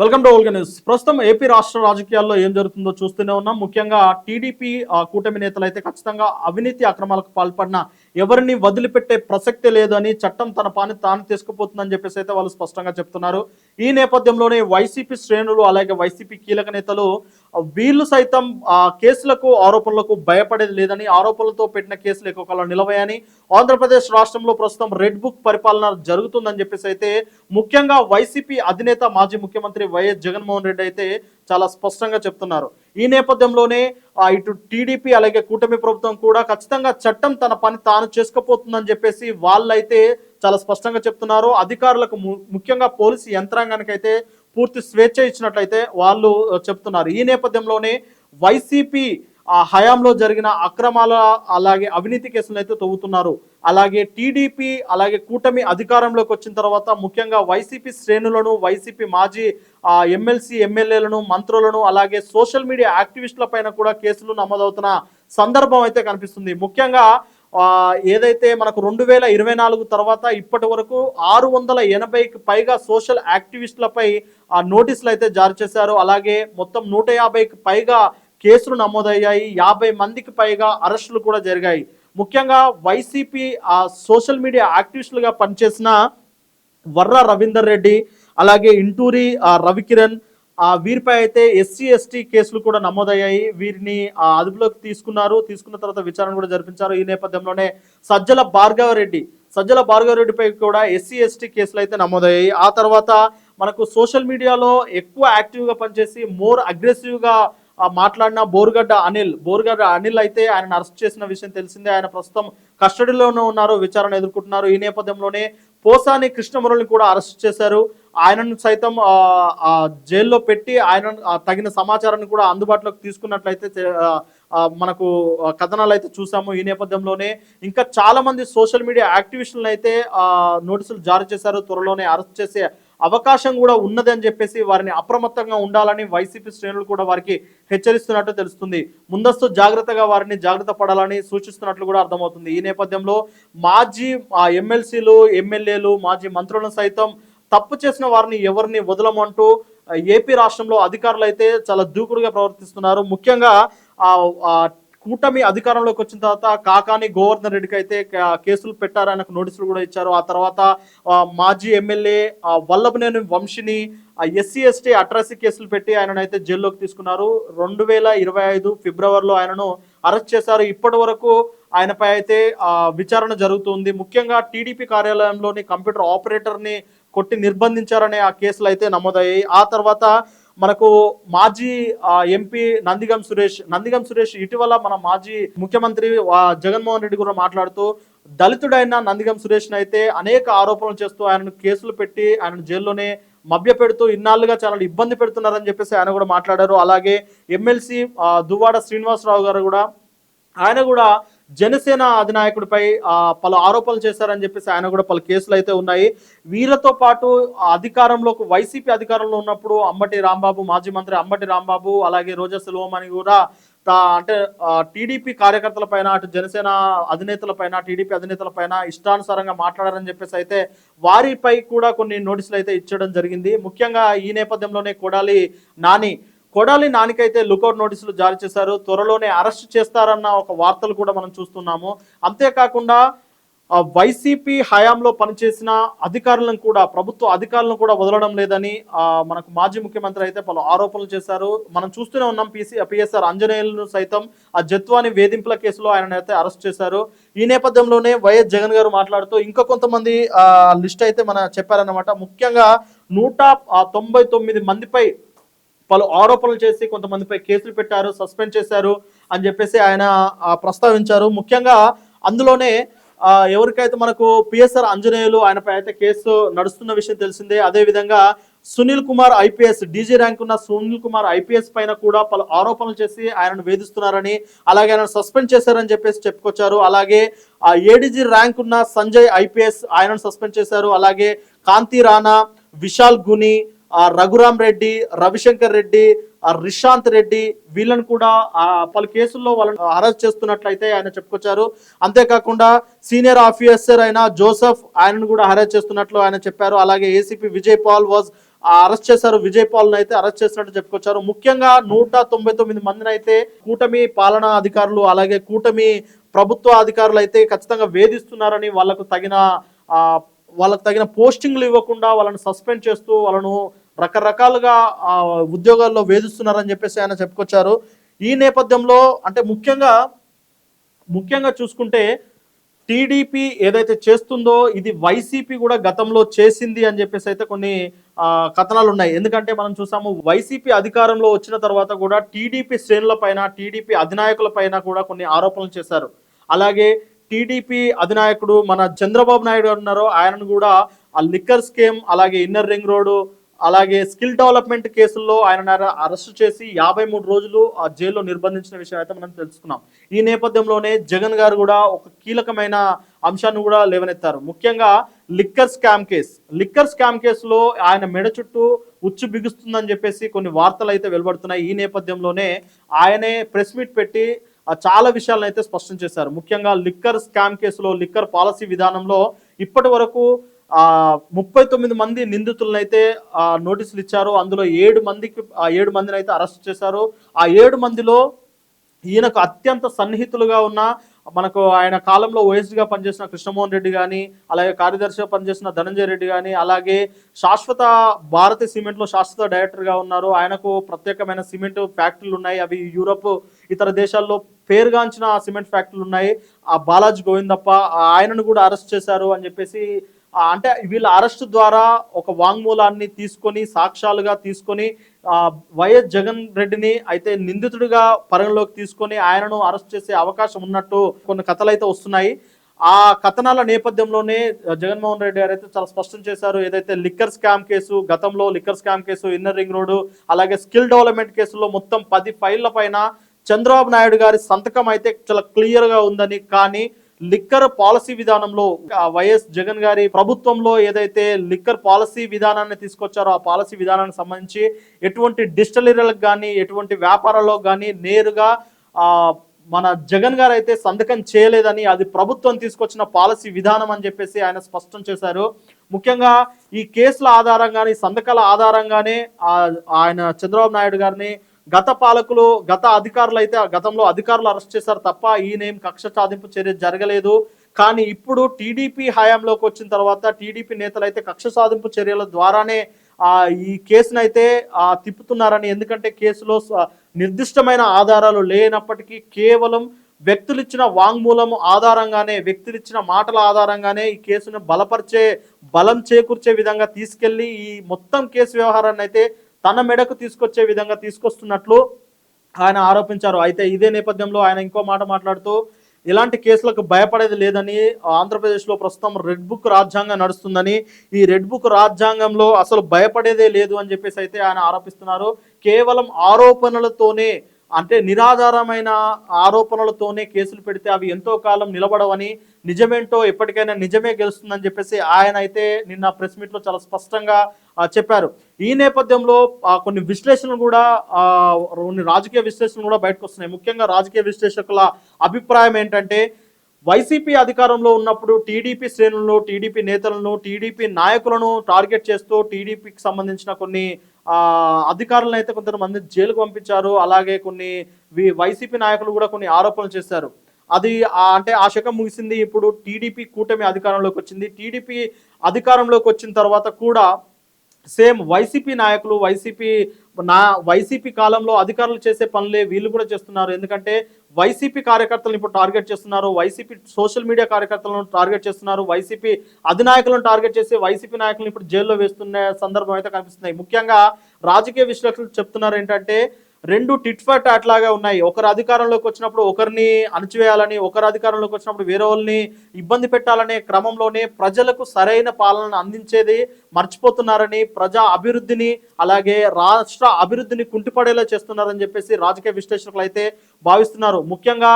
Welcome to Olga news. ప్రస్తుతం AP రాష్ట్ర రాజకీయాల్లో ఏం జరుగుతుందో చూస్తూనే ఉన్నాం. ముఖ్యంగా టీడీపీ కూటమి నేతలు అయితే ఖచ్చితంగా అవినీతి అక్రమాలకు పాల్పడిన ఎవరిని వదిలిపెట్టే ప్రసక్తే లేదని చట్టం తన పాని తాను తీసుకుపోతుందని చెప్పేసి అయితే వాళ్ళు స్పష్టంగా చెప్తున్నారు. ఈ నేపథ్యంలోనే వైసీపీ శ్రేణులు అలాగే వైసీపీ కీలక నేతలు వీళ్ళు సైతం ఆ కేసులకు ఆరోపణలకు భయపడేది లేదని ఆరోపణలతో పెట్టిన కేసులు ఎక్కువ నిలవయని ఆంధ్రప్రదేశ్ రాష్ట్రంలో ప్రస్తుతం రెడ్ బుక్ పరిపాలన జరుగుతుందని చెప్పేసి అయితే ముఖ్యంగా వైసీపీ అధినేత మాజీ ముఖ్యమంత్రి వైఎస్ జగన్మోహన్ రెడ్డి అయితే చాలా స్పష్టంగా చెప్తున్నారు. ఈ నేపథ్యంలోనే ఇటు టీడీపీ అలాగే కూటమి ప్రభుత్వం కూడా ఖచ్చితంగా చట్టం తన పని తాను చేసుకుపోతుందని చెప్పేసి వాళ్ళైతే చాలా స్పష్టంగా చెప్తున్నారు. అధికారులకు ము- ముఖ్యంగా పోలీసు యంత్రాంగానికి అయితే పూర్తి స్వేచ్ఛ ఇచ్చినట్లయితే వాళ్ళు చెప్తున్నారు. ఈ నేపథ్యంలోనే వైసీపీ ఆ హయాంలో జరిగిన అక్రమాల అలాగే అవినీతి కేసులను అయితే తవ్వుతున్నారు. అలాగే టీడీపీ అలాగే కూటమి అధికారంలోకి వచ్చిన తర్వాత ముఖ్యంగా వైసీపీ శ్రేణులను వైసీపీ మాజీ ఎమ్మెల్సీ ఎమ్మెల్యేలను మంత్రులను అలాగే సోషల్ మీడియా యాక్టివిస్టుల పైన కూడా కేసులు నమోదవుతున్న సందర్భం అయితే కనిపిస్తుంది. ముఖ్యంగా ఏదైతే మనకు రెండు వేల ఇరవై నాలుగు తర్వాత ఇప్పటి వరకు ఆరు వందల ఎనభైకి పైగా సోషల్ యాక్టివిస్టులపై ఆ నోటీసులు అయితే జారీ చేశారు. అలాగే మొత్తం నూట యాభైకి పైగా కేసులు నమోదయ్యాయి. యాభై మందికి పైగా అరెస్టులు కూడా జరిగాయి. ముఖ్యంగా వైసీపీ ఆ సోషల్ మీడియా యాక్టివిస్టులుగా పనిచేసిన వర్ర రవీందర్ రెడ్డి అలాగే ఇంటూరి రవికిరణ్ ఆ వీరిపై అయితే ఎస్సీ ఎస్టీ కేసులు కూడా నమోదయ్యాయి. వీరిని ఆ, అదుపులోకి తీసుకున్నారు. తీసుకున్న తర్వాత విచారణ కూడా జరిపించారు. ఈ నేపథ్యంలోనే సజ్జల భార్గవ రెడ్డి సజ్జల భార్గవ రెడ్డిపై కూడా ఎస్సీ ఎస్టీ కేసులు అయితే నమోదయ్యాయి. ఆ తర్వాత మనకు సోషల్ మీడియాలో ఎక్కువ యాక్టివ్గా పనిచేసి మోర్ అగ్రెసివ్గా మాట్లాడిన బోరుగడ్డ అనిల్ బోరుగడ్డ అనిల్ అయితే ఆయన అరెస్ట్ చేసిన విషయం తెలిసిందే. ఆయన ప్రస్తుతం కస్టడీలోనే ఉన్నారు విచారణ ఎదుర్కొంటున్నారు. ఈ నేపథ్యంలోనే పోసాని కృష్ణమురళిని కూడా అరెస్ట్ చేశారు. ఆయనను సైతం ఆ, జైల్లో పెట్టి ఆయన తగిన సమాచారాన్ని కూడా అందుబాటులోకి తీసుకున్నట్లయితే మనకు కథనాలు అయితే చూసాము. ఈ నేపథ్యంలోనే ఇంకా చాలా మంది సోషల్ మీడియా యాక్టివిస్టులను అయితే నోటీసులు జారీ చేశారు. త్వరలోనే అరెస్ట్ చేసే అవకాశం కూడా ఉన్నది అని చెప్పేసి వారిని అప్రమత్తంగా ఉండాలని వైసీపీ శ్రేణులు కూడా వారికి హెచ్చరిస్తున్నట్టు తెలుస్తుంది. ముందస్తు జాగ్రత్తగా వారిని జాగ్రత్త పడాలని సూచిస్తున్నట్లు కూడా అర్థమవుతుంది. ఈ నేపథ్యంలో మాజీ ఆ, ఎమ్మెల్సీలు ఎమ్మెల్యేలు మాజీ మంత్రులను సైతం తప్పు చేసిన వారిని ఎవరిని వదలమంటూ ఏపీ రాష్ట్రంలో అధికారులు అయితే చాలా దూకుడుగా ప్రవర్తిస్తున్నారు. ముఖ్యంగా కూటమి అధికారంలోకి వచ్చిన తర్వాత కాకాని గోవర్ధన్ రెడ్డికి అయితే కేసులు పెట్టారు. ఆయనకు నోటీసులు కూడా ఇచ్చారు. ఆ తర్వాత మాజీ ఎమ్మెల్యే వల్లభనేని వంశిని ఎస్సీ ఎస్టీ అట్రాసిటీ కేసులు పెట్టి ఆయనను అయితే జైల్లోకి తీసుకున్నారు. రెండు వేల ఇరవై ఐదు ఫిబ్రవరిలో ఆయనను అరెస్ట్ చేశారు. ఇప్పటి వరకు ఆయనపై అయితే విచారణ జరుగుతుంది. ముఖ్యంగా టీడీపీ కార్యాలయంలోని కంప్యూటర్ ఆపరేటర్ని కొట్టి నిర్బంధించారనే ఆ కేసులు అయితే నమోదయ్యాయి. ఆ తర్వాత మనకు మాజీ ఎంపీ నందిగం సురేష్ నందిగం సురేష్ ఇటీవల మన మాజీ ముఖ్యమంత్రి జగన్మోహన్ రెడ్డి కూడా మాట్లాడుతూ దళితుడైన నందిగం సురేష్ అయితే అనేక ఆరోపణలు చేస్తూ ఆయనను కేసులు పెట్టి ఆయన జైల్లోనే మభ్య పెడుతూ ఇన్నాళ్ళుగా చాలా ఇబ్బంది పెడుతున్నారని చెప్పేసి ఆయన కూడా మాట్లాడారు. అలాగే ఎమ్మెల్సీ దువ్వాడ శ్రీనివాసరావు గారు కూడా ఆయన కూడా జనసేన అధినాయకుడిపై పలు ఆరోపణలు చేశారని చెప్పేసి ఆయన కూడా పలు కేసులు అయితే ఉన్నాయి. వీళ్ళతో పాటు అధికారంలోకి వైసీపీ అధికారంలో ఉన్నప్పుడు అంబటి రాంబాబు మాజీ మంత్రి అంబటి రాంబాబు అలాగే రోజా సులోమని కూడా తా- అంటే టీడీపీ కార్యకర్తల పైన అటు జనసేన అధినేతల పైన టీడీపీ అధినేతల పైన ఇష్టానుసారంగా మాట్లాడారని చెప్పేసి అయితే వారిపై కూడా కొన్ని నోటీసులు అయితే ఇచ్చడం జరిగింది. ముఖ్యంగా ఈ నేపథ్యంలోనే కొడాలి నాని కొడాలి నానికైతే లుకౌట్ నోటీసులు జారీ చేశారు. త్వరలోనే అరెస్ట్ చేస్తారన్న ఒక వార్తలు కూడా మనం చూస్తున్నాము. అంతేకాకుండా వైసీపీ హయాంలో పనిచేసిన అధికారులను కూడా ప్రభుత్వ అధికారులను కూడా వదలడం లేదని మనకు మాజీ ముఖ్యమంత్రి అయితే పలు ఆరోపణలు చేశారు. మనం చూస్తూనే ఉన్నాం పిసి పిఎస్ఆర్ అంజనేయులను సైతం ఆ జత్వాని వేధింపుల కేసులో ఆయన అయితే అరెస్ట్ చేశారు. ఈ నేపథ్యంలోనే వైఎస్ జగన్ గారు మాట్లాడుతూ ఇంకా కొంతమంది లిస్ట్ అయితే మన చెప్పారన్నమాట. ముఖ్యంగా నూట తొంభై తొమ్మిది మందిపై పలు ఆరోపణలు చేసి కొంతమందిపై కేసులు పెట్టారు సస్పెండ్ చేశారు అని చెప్పేసి ఆయన ప్రస్తావించారు. ముఖ్యంగా అందులోనే ఎవరికైతే మనకు పిఎస్ఆర్ అంజనేయులు ఆయనపై అయితే కేసు నడుస్తున్న విషయం తెలిసిందే. అదే విధంగా Sunil Kumar IPS DG rank ఉన్న సునీల్ కుమార్ ఐపీఎస్ పైన కూడా పలు ఆరోపణలు చేసి ఆయనను వేధిస్తున్నారని అలాగే ఆయన సస్పెండ్ చేశారని చెప్పేసి చెప్పుకొచ్చారు. అలాగే ఆ ఏడీజీ ర్యాంక్ ఉన్న సంజయ్ ఐపీఎస్ ఆయనను సస్పెండ్ చేశారు. అలాగే కాంతి రాణా విశాల్ గుని రఘురామ్ రెడ్డి రవిశంకర్ రెడ్డి ఆ రిషాంత్ రెడ్డి వీళ్ళని కూడా పలు కేసుల్లో వాళ్ళని అరెస్ట్ చేస్తున్నట్లయితే ఆయన చెప్పుకొచ్చారు. అంతేకాకుండా సీనియర్ ఆఫీసర్ అయిన జోసెఫ్ ఆయనను కూడా అరెస్ట్ చేస్తున్నట్లు ఆయన చెప్పారు. అలాగే ACP Vijay Paul was arrest చేశారు. విజయ్ పాల్ని అయితే అరెస్ట్ చేసినట్టు చెప్పుకొచ్చారు. ముఖ్యంగా నూట తొంభై తొమ్మిది మందిని అయితే కూటమి పాలనా అధికారులు అలాగే కూటమి ప్రభుత్వ అధికారులు అయితే ఖచ్చితంగా వేధిస్తున్నారని వాళ్ళకు తగిన వాళ్ళకు తగిన పోస్టింగ్లు ఇవ్వకుండా వాళ్ళని సస్పెండ్ చేస్తూ వాళ్ళను రకరకాలుగా ఉద్యోగాల్లో వేధిస్తున్నారని చెప్పేసి ఆయన చెప్పుకొచ్చారు. ఈ నేపథ్యంలో అంటే ముఖ్యంగా ముఖ్యంగా చూసుకుంటే టీడీపీ ఏదైతే చేస్తుందో ఇది వైసీపీ కూడా గతంలో చేసింది అని చెప్పేసి అయితే కొన్ని కథనాలు ఉన్నాయి ఎందుకంటే మనం చూసాము వైసీపీ అధికారంలో వచ్చిన తర్వాత కూడా టీడీపీ శ్రేణుల పైన టీడీపీ అధినాయకుల పైన కూడా కొన్ని ఆరోపణలు చేశారు. అలాగే టీడీపీ అధినాయకుడు మన చంద్రబాబు నాయుడు గారు ఉన్నారో. ఆయనను కూడా ఆ లిక్కర్ స్కీమ్ అలాగే ఇన్నర్ రింగ్ రోడ్డు అలాగే స్కిల్ డెవలప్మెంట్ కేసుల్లో ఆయన అరెస్ట్ చేసి యాభై మూడు రోజులు ఆ జైల్లో నిర్బంధించిన విషయం అయితే మనం తెలుసుకున్నాం. ఈ నేపథ్యంలోనే జగన్ గారు కూడా ఒక కీలకమైన అంశాన్ని కూడా లేవనెత్తారు. ముఖ్యంగా liquor scam case. Liquor scam కేసులో ఆయన మెడ చుట్టూ ఉచ్చు బిగుస్తుందని చెప్పేసి కొన్ని వార్తలు అయితే వెలువడుతున్నాయి. ఈ నేపథ్యంలోనే ఆయనే ప్రెస్ మీట్ పెట్టి చాలా విషయాలను అయితే స్పష్టం చేశారు. ముఖ్యంగా లిక్కర్ స్కామ్ కేసులో లిక్కర్ పాలసీ విధానంలో ఇప్పటి వరకు ముప్పై తొమ్మిది మంది నిందితులను అయితే ఆ నోటీసులు ఇచ్చారు. అందులో ఏడు మందికి ఆ ఏడు మందిని అయితే అరెస్ట్ చేశారు. ఆ ఏడు మందిలో ఈయనకు అత్యంత సన్నిహితులుగా ఉన్న మనకు ఆయన కాలంలో ఓఎస్డిగా పనిచేసిన కృష్ణమోహన్ రెడ్డి కానీ అలాగే కార్యదర్శిగా పనిచేసిన ధనంజయ రెడ్డి కానీ అలాగే శాశ్వత భారతి సిమెంట్లో శాశ్వత డైరెక్టర్గా ఉన్నారు. ఆయనకు ప్రత్యేకమైన సిమెంట్ ఫ్యాక్టరీలు ఉన్నాయి. అవి యూరప్ ఇతర దేశాల్లో పేరుగాంచిన సిమెంట్ ఫ్యాక్టరీలు ఉన్నాయి. ఆ బాలాజీ గోవిందప్ప ఆయనను కూడా అరెస్ట్ చేశారు అని చెప్పేసి అంటే వీళ్ళ అరెస్ట్ ద్వారా ఒక వాంగ్మూలాన్ని తీసుకొని సాక్ష్యాలుగా తీసుకొని వైఎస్ జగన్ రెడ్డిని అయితే నిందితుడిగా పరిగణలోకి తీసుకొని ఆయనను అరెస్ట్ చేసే అవకాశం ఉన్నట్టు కొన్ని కథలు అయితే వస్తున్నాయి. ఆ కథనాల నేపథ్యంలోనే జగన్మోహన్ రెడ్డి గారు అయితే చాలా స్పష్టం చేశారు. ఏదైతే లిక్కర్ స్కామ్ కేసు గతంలో liquor scam case inner ring road అలాగే స్కిల్ డెవలప్మెంట్ కేసులో మొత్తం పది ఫైళ్ళ పైన చంద్రబాబు నాయుడు గారి సంతకం అయితే చాలా క్లియర్గా ఉందని కానీ లిక్కర్ పాలసీ విధానంలో వైఎస్ జగన్ గారి ప్రభుత్వంలో ఏదైతే లిక్కర్ పాలసీ విధానాన్ని తీసుకొచ్చారో ఆ పాలసీ విధానానికి సంబంధించి ఎటువంటి డిస్టలరీలకు కానీ ఎటువంటి వ్యాపారాలకు కానీ నేరుగా మన జగన్ గారు అయితే సంతకం చేయలేదని అది ప్రభుత్వం తీసుకొచ్చిన పాలసీ విధానం అని చెప్పేసి ఆయన స్పష్టం చేశారు. ముఖ్యంగా ఈ కేసుల ఆధారంగానే సంతకాల ఆధారంగానే ఆయన చంద్రబాబు నాయుడు గారిని గత పాలకులు గత అధికారులు అయితే ఆ గతంలో అధికారులు అరెస్ట్ చేశారు తప్ప ఈయనేం కక్ష సాధింపు చర్య జరగలేదు. కానీ ఇప్పుడు టీడీపీ హయాంలోకి వచ్చిన తర్వాత టీడీపీ నేతలు అయితే కక్ష సాధింపు చర్యల ద్వారానే ఈ కేసును అయితే తిప్పుతున్నారని ఎందుకంటే కేసులో నిర్దిష్టమైన ఆధారాలు లేనప్పటికీ కేవలం వ్యక్తులు ఇచ్చిన వాంగ్మూలము ఆధారంగానే వ్యక్తులు ఇచ్చిన మాటల ఆధారంగానే ఈ కేసును బలపరిచే బలం చేకూర్చే విధంగా తీసుకెళ్ళి ఈ మొత్తం కేసు వ్యవహారాన్ని అయితే తన మెడకు తీసుకొచ్చే విధంగా తీసుకొస్తున్నట్లు ఆయన ఆరోపించారు. అయితే ఇదే నేపథ్యంలో ఆయన ఇంకో మాట మాట్లాడుతూ ఇలాంటి కేసులకు భయపడేది లేదని ఆంధ్రప్రదేశ్లో ప్రస్తుతం రెడ్ బుక్ రాజ్యాంగం నడుస్తుందని ఈ రెడ్ బుక్ రాజ్యాంగంలో అసలు భయపడేదే లేదు అని చెప్పేసి అయితే ఆయన ఆరోపిస్తున్నారు. కేవలం ఆరోపణలతోనే అంటే నిరాధారమైన ఆరోపణలతోనే కేసులు పెడితే అవి ఎంతో కాలం నిలబడవని నిజమేంటో ఎప్పటికైనా నిజమే గెలుస్తుందని చెప్పేసి ఆయన అయితే నిన్న ప్రెస్ మీట్లో చాలా స్పష్టంగా చెప్పారు. ఈ నేపథ్యంలో కొన్ని విశ్లేషణలు కూడా కొన్ని రాజకీయ విశ్లేషణలు కూడా బయటకు వస్తున్నాయి ముఖ్యంగా రాజకీయ విశ్లేషకుల అభిప్రాయం ఏంటంటే వైసీపీ అధికారంలో ఉన్నప్పుడు టీడీపీ శ్రేణులను టీడీపీ నేతలను టీడీపీ నాయకులను టార్గెట్ చేస్తూ టీడీపీకి సంబంధించిన కొన్ని అధికారులను అయితే కొంతమంది జైలుకు పంపించారు. అలాగే కొన్ని వి- వైసీపీ నాయకులు కూడా కొన్ని ఆరోపణలు చేశారు. అది అంటే ఆ శకం ముగిసింది. ఇప్పుడు టీడీపీ కూటమి అధికారంలోకి వచ్చింది. టీడీపీ అధికారంలోకి వచ్చిన తర్వాత కూడా సేమ్ వైసీపీ నాయకులు వైసీపీ నా వైసీపీ కాలంలో అధికారులు చేసే పనులే వీళ్ళు కూడా చేస్తున్నారు. ఎందుకంటే వైసీపీ కార్యకర్తలను ఇప్పుడు టార్గెట్ చేస్తున్నారు వైసీపీ సోషల్ మీడియా కార్యకర్తలను టార్గెట్ చేస్తున్నారు వైసీపీ అధినాయకులను టార్గెట్ చేసి వైసీపీ నాయకులను ఇప్పుడు జైల్లో వేస్తున్న సందర్భం అయితే కనిపిస్తున్నాయి ముఖ్యంగా రాజకీయ విశ్లేషకులు చెప్తున్నారు ఏంటంటే రెండు టిట్ అట్లాగా ఉన్నాయి. ఒకరు అధికారంలోకి వచ్చినప్పుడు ఒకరిని అణచివేయాలని ఒకరు అధికారంలోకి వచ్చినప్పుడు వేరే వాళ్ళని ఇబ్బంది పెట్టాలనే క్రమంలోనే ప్రజలకు సరైన పాలనను అందించేది మర్చిపోతున్నారని ప్రజా అభివృద్ధిని అలాగే రాష్ట్ర అభివృద్ధిని కుంటిపడేలా చేస్తున్నారని చెప్పేసి రాజకీయ విశ్లేషకులు అయితే భావిస్తున్నారు. ముఖ్యంగా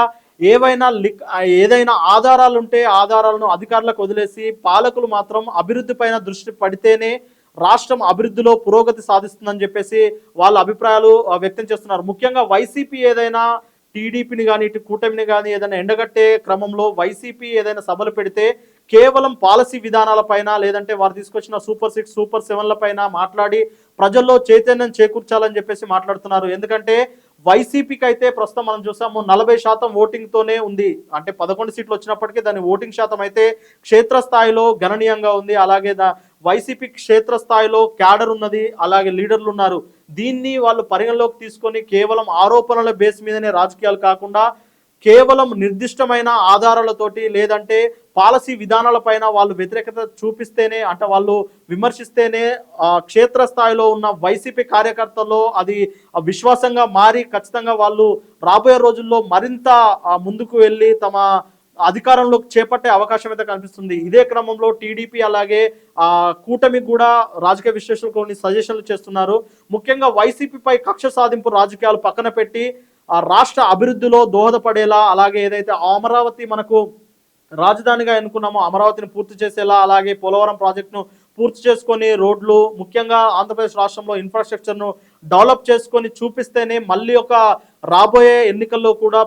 ఏవైనా లిక్ ఏదైనా ఆధారాలు ఉంటే ఆధారాలను అధికారులకు వదిలేసి పాలకులు మాత్రం అభివృద్ధి పైన దృష్టి పడితేనే రాష్ట్రం అభివృద్ధిలో పురోగతి సాధిస్తుందని చెప్పేసి వాళ్ళ అభిప్రాయాలు వ్యక్తం చేస్తున్నారు. ముఖ్యంగా వైసీపీ ఏదైనా టీడీపీని కానీ ఇటు కూటమిని కానీ ఏదైనా ఎండగట్టే క్రమంలో వైసీపీ ఏదైనా సభలు పెడితే కేవలం పాలసీ విధానాలపైన లేదంటే వారు తీసుకొచ్చిన సూపర్ సిక్స్ సూపర్ సెవెన్లపైన మాట్లాడి ప్రజల్లో చైతన్యం చేకూర్చాలని చెప్పేసి మాట్లాడుతున్నారు. ఎందుకంటే వైసీపీకి అయితే ప్రస్తుతం మనం చూసాము నలభై శాతం ఓటింగ్తోనే ఉంది. అంటే పదకొండు సీట్లు వచ్చినప్పటికీ దాని ఓటింగ్ శాతం అయితే క్షేత్రస్థాయిలో గణనీయంగా ఉంది. అలాగే దా వైసీపీ క్షేత్రస్థాయిలో క్యాడర్ ఉన్నది అలాగే లీడర్లు ఉన్నారు. దీన్ని వాళ్ళు పరిగణలోకి తీసుకొని కేవలం ఆరోపణల బేస్ మీదనే రాజకీయాలు కాకుండా కేవలం నిర్దిష్టమైన ఆధారాలతోటి లేదంటే పాలసీ విధానాల పైన వాళ్ళు వ్యతిరేకత చూపిస్తేనే అంటే వాళ్ళు విమర్శిస్తేనే క్షేత్రస్థాయిలో ఉన్న వైసీపీ కార్యకర్తల్లో అది విశ్వాసంగా మారి ఖచ్చితంగా వాళ్ళు రాబోయే రోజుల్లో మరింత ముందుకు వెళ్ళి తమ అధికారంలోకి చేపట్టే అవకాశం అయితే కనిపిస్తుంది. ఇదే క్రమంలో టీడీపీ అలాగే ఆ కూటమి కూడా రాజకీయ విశ్లేషకులు కొన్ని సజెషన్లు చేస్తున్నారు. ముఖ్యంగా వైసీపీపై కక్ష సాధింపు రాజకీయాలు పక్కన పెట్టి రాష్ట్ర అభివృద్ధిలో దోహదపడేలా అలాగే ఏదైతే అమరావతి మనకు రాజధానిగా ఎన్నుకున్నామో అమరావతిని పూర్తి చేసేలా అలాగే పోలవరం ప్రాజెక్టును పూర్తి చేసుకొని రోడ్లు ముఖ్యంగా ఆంధ్రప్రదేశ్ రాష్ట్రంలో ఇన్ఫ్రాస్ట్రక్చర్ను డెవలప్ చేసుకొని చూపిస్తేనే మళ్ళీ ఒక రాబోయే ఎన్నికల్లో కూడా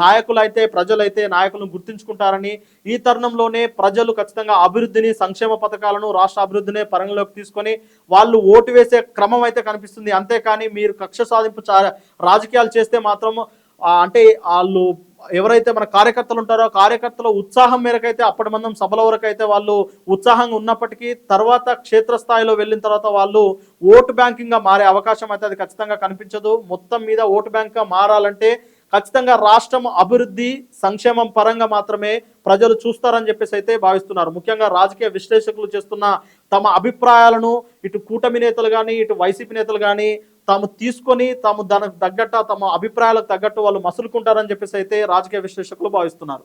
నాయకులైతే ప్రజలైతే నాయకులను గుర్తించుకుంటారని ఈ తరుణంలోనే ప్రజలు ఖచ్చితంగా అభివృద్ధిని సంక్షేమ పథకాలను రాష్ట్ర అభివృద్ధిని పరంగంలోకి తీసుకొని వాళ్ళు ఓటు వేసే క్రమం అయితే కనిపిస్తుంది. అంతేకాని మీరు కక్ష సాధింపు చా- రాజకీయాలు చేస్తే మాత్రం అంటే వాళ్ళు ఎవరైతే మన కార్యకర్తలు ఉంటారో కార్యకర్తల ఉత్సాహం మేరకైతే అప్పటి మందం సభల వరకు అయితే వాళ్ళు ఉత్సాహంగా ఉన్నప్పటికీ తర్వాత క్షేత్రస్థాయిలో వెళ్ళిన తర్వాత వాళ్ళు ఓటు బ్యాంకింగ్గా మారే అవకాశం అయితే అది ఖచ్చితంగా కనిపించదు. మొత్తం మీద ఓటు బ్యాంక్గా మారాలంటే ఖచ్చితంగా రాష్ట్రం అభివృద్ధి సంక్షేమం పరంగా మాత్రమే ప్రజలు చూస్తారని చెప్పేసి అయితే భావిస్తున్నారు. ముఖ్యంగా రాజకీయ విశ్లేషకులు చేస్తున్న తమ అభిప్రాయాలను ఇటు కూటమి నేతలు కానీ ఇటు వైసీపీ నేతలు కానీ తాము తీసుకొని తాము దానికి తగ్గట్టు తమ అభిప్రాయాలకు తగ్గట్టు వాళ్ళు మసులుకుంటారని చెప్పేసి అయితే రాజకీయ విశ్లేషకులు భావిస్తున్నారు.